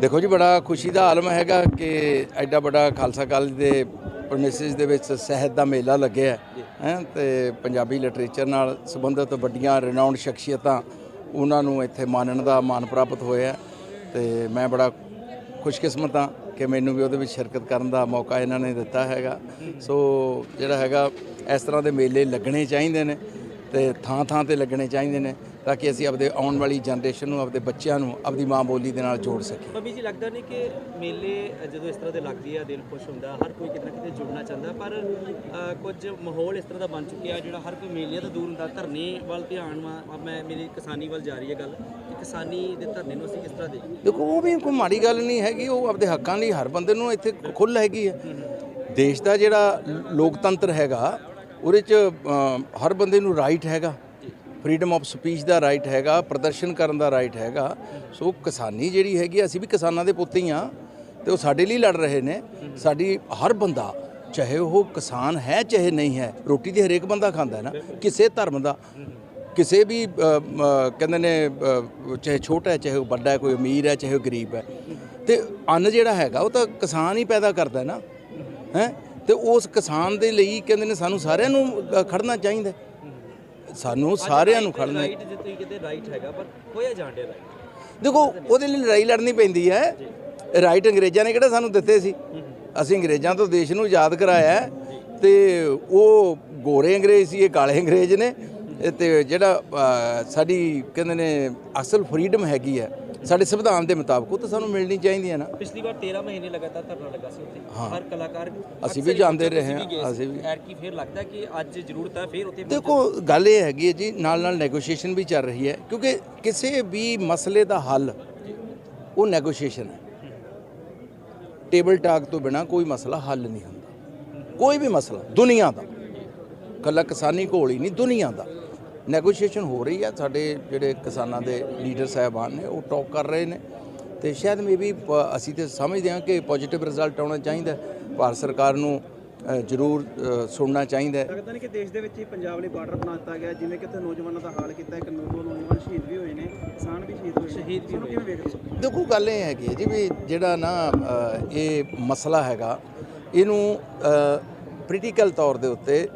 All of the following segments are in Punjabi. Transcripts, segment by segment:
ਦੇਖੋ ਜੀ ਬੜਾ ਖੁਸ਼ੀ ਦਾ ਆਲਮ ਹੈਗਾ ਕਿ ਐਡਾ ਵੱਡਾ ਖਾਲਸਾ ਕਾਲਜ ਦੇ ਪ੍ਰਮਿਸਿਸ ਦੇ ਵਿੱਚ ਸਾਹਿਤ ਦਾ ਮੇਲਾ ਲੱਗਿਆ ਹੈ ਤੇ ਪੰਜਾਬੀ ਲਿਟਰੇਚਰ ਨਾਲ ਸੰਬੰਧਿਤ ਵੱਡੀਆਂ ਰਿਨਾਊਂਡ ਸ਼ਖਸੀਅਤਾਂ ਉਹਨਾਂ ਨੂੰ ਇੱਥੇ ਮਾਨਣ ਦਾ ਮਾਨ ਪ੍ਰਾਪਤ ਹੋਇਆ ਤੇ ਮੈਂ ਬੜਾ ਖੁਸ਼ਕਿਸਮਤ ਹਾਂ ਕਿ ਮੈਨੂੰ ਵੀ ਉਹਦੇ ਵਿੱਚ ਸ਼ਿਰਕਤ ਕਰਨ ਦਾ ਮੌਕਾ ਇਹਨਾਂ ਨੇ ਦਿੱਤਾ ਹੈਗਾ। ਸੋ ਜਿਹੜਾ ਹੈਗਾ ਇਸ ਤਰ੍ਹਾਂ ਦੇ ਮੇਲੇ ਲੱਗਣੇ ਚਾਹੀਦੇ ਨੇ ਤੇ ਥਾਂ ਥਾਂ ਤੇ ਲੱਗਣੇ ਚਾਹੀਦੇ ਨੇ। ਤਾਂ ਕਿ ਅਸੀਂ ਆਪਦੇ ਆਉਣ ਵਾਲੀ ਜਨਰੇਸ਼ਨ ਨੂੰ ਆਪਦੇ ਬੱਚਿਆਂ ਨੂੰ ਆਪਦੀ ਮਾਂ ਬੋਲੀ ਦੇ ਨਾਲ ਜੋੜ ਸਕੀਏ। ਮੰਮੀ ਜੀ ਲੱਗਦਾ ਨਹੀਂ ਕਿ ਮੇਲੇ ਜਦੋਂ ਇਸ ਤਰ੍ਹਾਂ ਦੇ ਲੱਗਦੇ ਆ ਦਿਲ ਖੁਸ਼ ਹੁੰਦਾ ਹਰ ਕੋਈ ਕਿਤੇ ਨਾ ਕਿਤੇ ਜੁੜਨਾ ਚਾਹੁੰਦਾ ਪਰ ਕੁਝ ਮਾਹੌਲ ਇਸ ਤਰ੍ਹਾਂ ਦਾ ਬਣ ਚੁੱਕਿਆ ਜਿਹੜਾ ਹਰ ਕੋਈ ਮੇਲਿਆਂ ਤੋਂ ਦੂਰ ਹੁੰਦਾ ਧਰਨੇ ਵੱਲ ਧਿਆਨ ਮੈਂ ਮੇਰੀ ਕਿਸਾਨੀ ਵੱਲ ਜਾ ਰਹੀ ਹੈ ਗੱਲ ਕਿ ਕਿਸਾਨੀ ਦੇ ਧਰਨੇ ਨੂੰ ਅਸੀਂ ਕਿਸ ਤਰ੍ਹਾਂ ਦੇਖੀਏ? ਦੇਖੋ ਉਹ ਵੀ ਕੋਈ ਮਾੜੀ ਗੱਲ ਨਹੀਂ ਹੈਗੀ ਉਹ ਆਪਦੇ ਹੱਕਾਂ ਲਈ ਹਰ ਬੰਦੇ ਨੂੰ ਇੱਥੇ ਖੁੱਲ੍ਹ ਹੈਗੀ ਹੈ ਦੇਸ਼ ਦਾ ਜਿਹੜਾ ਲੋਕਤੰਤਰ ਹੈਗਾ ਉਹਦੇ 'ਚ ਹਰ ਬੰਦੇ ਨੂੰ ਰਾਈਟ ਹੈਗਾ। ਫਰੀडम ਆਫ ਸਪੀਚ ਦਾ ਰਾਈਟ ਹੈਗਾ ਪ੍ਰਦਰਸ਼ਨ ਕਰਨ ਦਾ ਰਾਈਟ ਹੈਗਾ। ਸੋ ਕਿਸਾਨੀ ਜਿਹੜੀ ਹੈਗੀ ਅਸੀਂ ਵੀ ਕਿਸਾਨਾਂ ਦੇ ਪੁੱਤ ਹੀ ਆ ਤੇ ਉਹ ਸਾਡੇ ਲਈ ਲੜ ਰਹੇ ਨੇ। ਸਾਡੀ ਹਰ ਬੰਦਾ ਚਾਹੇ ਉਹ ਕਿਸਾਨ ਹੈ ਚਾਹੇ ਨਹੀਂ ਹੈ ਰੋਟੀ ਤੇ ਹਰੇਕ ਬੰਦਾ ਖਾਂਦਾ ਹੈ ਨਾ ਕਿਸੇ ਧਰਮ ਦਾ ਕਿਸੇ ਵੀ ਕਹਿੰਦੇ ਨੇ ਚਾਹੇ ਛੋਟਾ ਹੈ ਚਾਹੇ ਉਹ ਵੱਡਾ ਹੈ ਕੋਈ ਅਮੀਰ ਹੈ ਚਾਹੇ ਉਹ ਗਰੀਬ ਹੈ। ਤੇ ਅੰਨ ਜਿਹੜਾ ਹੈਗਾ ਉਹ ਤਾਂ ਕਿਸਾਨ ਹੀ ਪੈਦਾ ਕਰਦਾ ਹੈ ਨਾ ਹੈ? ਤੇ ਉਸ ਕਿਸਾਨ ਦੇ ਲਈ ਕਹਿੰਦੇ ਨੇ ਸਾਨੂੰ ਸਾਰਿਆਂ ਨੂੰ ਅ, ਖੜਨਾ ਚਾਹੀਦਾ ਸਾਨੂੰ ਸਾਰਿਆਂ ਨੂੰ ਖੜਨਾ ਰਾਈਟ ਜੇ ਤੁਸੀਂ ਕਿਤੇ ਰਾਈਟ ਹੈਗਾ ਪਰ ਹੋਇਆ ਜਾਂਦੇ ਰਾਈਟ ਦੇਖੋ ਉਹਦੇ ਲਈ ਲੜਾਈ ਲੜਨੀ ਪੈਂਦੀ ਹੈ। ਰਾਈਟ ਅੰਗਰੇਜ਼ਾਂ ਨੇ ਕਿਹੜਾ ਸਾਨੂੰ ਦਿੱਤੇ ਸੀ? ਅਸੀਂ ਅੰਗਰੇਜ਼ਾਂ ਤੋਂ ਦੇਸ਼ ਨੂੰ ਆਜ਼ਾਦ ਕਰਾਇਆ ਤੇ ਉਹ ਗੋਰੇ ਅੰਗਰੇਜ਼ ਸੀ ਇਹ ਕਾਲੇ ਅੰਗਰੇਜ਼ ਨੇ। ਤੇ ਜਿਹੜਾ ਸਾਡੀ ਕਹਿੰਦੇ ਨੇ ਅਸਲ ਫਰੀडम ਹੈਗੀ ਹੈ। ਸਾਡੇ ਸੰਵਿਧਾਨ ਦੇ ਮੁਤਾਬਕ ਉਹ ਤਾਂ ਸਾਨੂੰ ਮਿਲਣੀ ਚਾਹੀਦੀ ਹੈ ਨਾ। ਪਿਛਲੀ ਵਾਰ 13 ਮਹੀਨੇ ਲਗਾਤਾਰ ਧਰਨਾ ਲੱਗਾ ਸੀ ਉੱਥੇ। ਹਰ ਕਲਾਕਾਰ ਅਸੀਂ ਵੀ ਜਾਂਦੇ ਰਹੇ ਹਾਂ, ਅਸੀਂ ਵੀ। ਐਰ ਕੀ ਫਿਰ ਲੱਗਦਾ ਕਿ ਅੱਜ ਜ਼ਰੂਰਤ ਹੈ ਫਿਰ ਉੱਥੇ ਦੇਖੋ ਗੱਲ ਇਹ ਹੈਗੀ ਹੈ ਜੀ ਨਾਲ ਨਾਲ ਨੈਗੋਸ਼ੀਏਸ਼ਨ ਵੀ ਚੱਲ ਰਹੀ ਹੈ ਕਿਉਂਕਿ ਕਿਸੇ ਵੀ ਮਸਲੇ ਦਾ ਹੱਲ ਉਹ ਨੈਗੋਸ਼ੀਏਸ਼ਨ ਹੈ। ਟੇਬਲ ਟਾਕ ਤੋਂ ਬਿਨਾ ਕੋਈ ਮਸਲਾ ਹੱਲ ਨਹੀਂ ਹੁੰਦਾ। ਕੋਈ ਵੀ ਮਸਲਾ ਦੁਨੀਆ ਦਾ। ਕੱਲਾ ਕਿਸਾਨੀ ਘੋਲ ਹੀ ਨਹੀਂ ਦੁਨੀਆ ਦਾ। ਨੈਗੋਸ਼ੀਏਸ਼ਨ ਹੋ ਰਹੀ ਹੈ ਸਾਡੇ ਜਿਹੜੇ ਕਿਸਾਨਾਂ ਦੇ ਲੀਡਰ ਸਾਹਿਬਾਨ ਨੇ ਉਹ ਟਾਕ ਕਰ ਰਹੇ ਨੇ। ਤੇ ਸ਼ਾਇਦ ਮੇਬੀ ਅਸੀਂ ਤੇ ਸਮਝਦੇ ਹਾਂ ਕਿ ਪੋਜੀਟਿਵ ਰਿਜ਼ਲਟ ਆਉਣਾ ਚਾਹੀਦਾ। ਭਾਰਤ ਸਰਕਾਰ ਨੂੰ ਜ਼ਰੂਰ ਸੁਣਨਾ ਚਾਹੀਦਾ ਹੈ। ਲੱਗਦਾ ਨਹੀਂ ਕਿ ਦੇਸ਼ ਦੇ ਵਿੱਚ ਹੀ ਪੰਜਾਬ ਲਈ ਬਾਰਡਰ ਬਣਾ ਦਿੱਤਾ ਗਿਆ। ਜਿਵੇਂ ਕਿ ਇੱਥੇ ਨੌਜਵਾਨਾਂ ਦਾ ਹਾਲ ਕੀਤਾ ਇੱਕ ਨੌ- ਦੋ ਨੌਜਵਾਨ ਸ਼ਹੀਦ ਵੀ ਹੋਏ ਨੇ। ਕਿਸਾਨ ਵੀ ਸ਼ਹੀਦ ਹੋਏ ਸ਼ਹੀਦ ਵੀ ਕਿਵੇਂ ਵੇਖਦੇ ਦੇਖੋ ਗੱਲ ਇਹ ਹੈਗੀ ਹੈ ਜੀ ਵੀ ਜਿਹੜਾ ਨਾ ਇਹ ਮਸਲਾ ਹੈਗਾ ਇਹਨੂੰ ਪੋਲੀਟੀਕਲ ਤੌਰ ਦੇ ਉੱਤੇ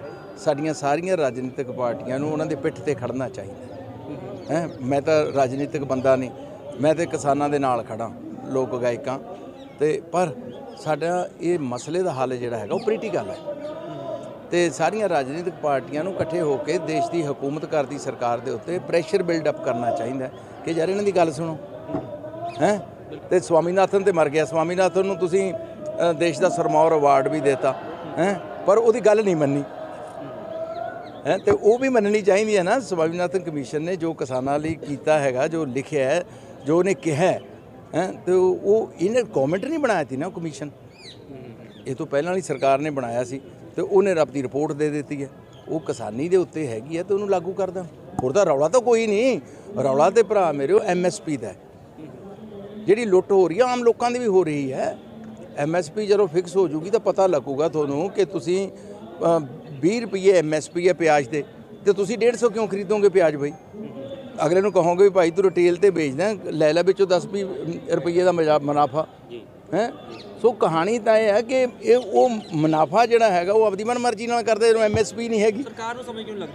ਸਾਡੀਆਂ ਸਾਰੀਆਂ ਰਾਜਨੀਤਿਕ ਪਾਰਟੀਆਂ ਨੂੰ ਉਹਨਾਂ ਦੇ ਪਿੱਠ ਤੇ ਖੜਨਾ ਚਾਹੀਦਾ। ਹੈ, ਮੈਂ ਤਾਂ ਰਾਜਨੀਤਿਕ ਬੰਦਾ ਨਹੀਂ, ਮੈਂ ਤੇ ਕਿਸਾਨਾਂ ਦੇ ਨਾਲ ਖੜਾ ਲੋਕ ਗਾਇਕਾਂ। ਤੇ ਪਰ ਸਾਡਾ ਇਹ ਮਸਲੇ ਦਾ ਹੱਲ ਜਿਹੜਾ ਹੈਗਾ ਉਹ ਪੋਲੀਟੀਕਲ ਹੈ। ਤੇ ਸਾਰੀਆਂ ਰਾਜਨੀਤਿਕ ਪਾਰਟੀਆਂ ਨੂੰ ਇਕੱਠੇ ਹੋ ਕੇ ਦੇਸ਼ ਦੀ ਹਕੂਮਤ ਕਰਦੀ ਸਰਕਾਰ ਦੇ ਉੱਤੇ ਪ੍ਰੈਸ਼ਰ ਬਿਲਡ ਅਪ ਕਰਨਾ ਚਾਹੀਦਾ ਕਿ ਯਾਰ ਇਹਨਾਂ ਦੀ ਗੱਲ ਸੁਣੋ। ਹੈ, ਤੇ ਸਵਾਮੀਨਾਥਨ ਤੇ ਮਰ ਗਿਆ। ਸਵਾਮੀਨਾਥਨ ਨੂੰ ਤੁਸੀਂ ਦੇਸ਼ ਦਾ ਸਰਮੌਰ ਅਵਾਰਡ ਵੀ ਦਿੱਤਾ। ਹੈ, ਪਰ ਉਹਦੀ ਗੱਲ ਨਹੀਂ ਮੰਨੀ। ਹੈ ਤੇ ਉਹ ਵੀ ਮੰਨਣੀ ਚਾਹੀਦੀ ਹੈ ਨਾ ਸਵਾਮੀਨਾਥਨ ਕਮਿਸ਼ਨ ਨੇ ਜੋ ਕਿਸਾਨਾਂ ਲਈ ਕੀਤਾ ਹੈਗਾ ਜੋ ਲਿਖਿਆ ਹੈ ਜੋ ਉਹਨੇ ਕਿਹਾ ਹੈ ਹੈਂ, ਤੇ ਉਹ ਇਹਨੇ ਗਵਰਨਮੈਂਟ ਨਹੀਂ ਬਣਾਇਆ ਸੀ ਨਾ ਉਹ ਕਮਿਸ਼ਨ? ਇਹ ਤੋਂ ਪਹਿਲਾਂ ਵਾਲੀ ਸਰਕਾਰ ਨੇ ਬਣਾਇਆ ਸੀ ਤੇ ਉਹਨੇ ਰੱਬ ਦੀ ਰਿਪੋਰਟ ਦੇ ਦਿੱਤੀ ਹੈ। ਉਹ ਕਿਸਾਨੀ ਦੇ ਉੱਤੇ ਹੈਗੀ ਹੈ ਤੇ ਉਹਨੂੰ ਲਾਗੂ ਕਰ ਦੇਣ। ਹੋਰ ਤਾਂ ਰੌਲਾ ਤਾਂ ਕੋਈ ਨਹੀਂ। ਰੌਲਾ ਤੇ ਭਰਾ ਮੇਰੇ ਉਹ ਐਮਐਸਪੀ ਦਾ ਜਿਹੜੀ ਲੁੱਟ ਹੋ ਰਹੀ ਹੈ ਆਮ ਲੋਕਾਂ ਦੀ ਵੀ ਹੋ ਰਹੀ ਹੈ। ਐਮਐਸਪੀ ਜਦੋਂ ਫਿਕਸ ਹੋ ਜੂਗੀ ਤਾਂ ਪਤਾ ਲੱਗੂਗਾ ਤੁਹਾਨੂੰ ਕਿ ਤੁਸੀਂ 20 ਰੁਪਏ ਐਮਐਸਪੀ ਹੈ ਪਿਆਜ਼ ਦੇ ਤੇ ਤੁਸੀਂ 150 ਕਿਉਂ ਖਰੀਦੋਗੇ ਪਿਆਜ਼ ਬਈ? ਅਗਲੇ ਨੂੰ ਕਹੋਗੇ ਵੀ ਭਾਈ ਤੂੰ ਰਿਟੇਲ ਤੇ ਵੇਚਦਾ ਲੈ ਲੈ ਵਿੱਚੋਂ 10 ਵੀ ਰੁਪਏ ਦਾ ਮੁਨਾਫਾ। ਹੈ? ਸੋ ਕਹਾਣੀ ਤਾਂ ਇਹ ਹੈ ਕਿ ਇਹ ਉਹ ਮੁਨਾਫਾ ਜਿਹੜਾ ਹੈਗਾ ਉਹ ਆਪਦੀ ਮਨਮਰਜ਼ੀ ਨਾਲ ਕਰਦੇ ਨੇ ਐਮਐਸਪੀ ਨਹੀਂ ਹੈਗੀ। ਸਰਕਾਰ ਨੂੰ ਸਮਝ ਕਿਉਂ ਨਹੀਂ ਲੱਗਦੀ?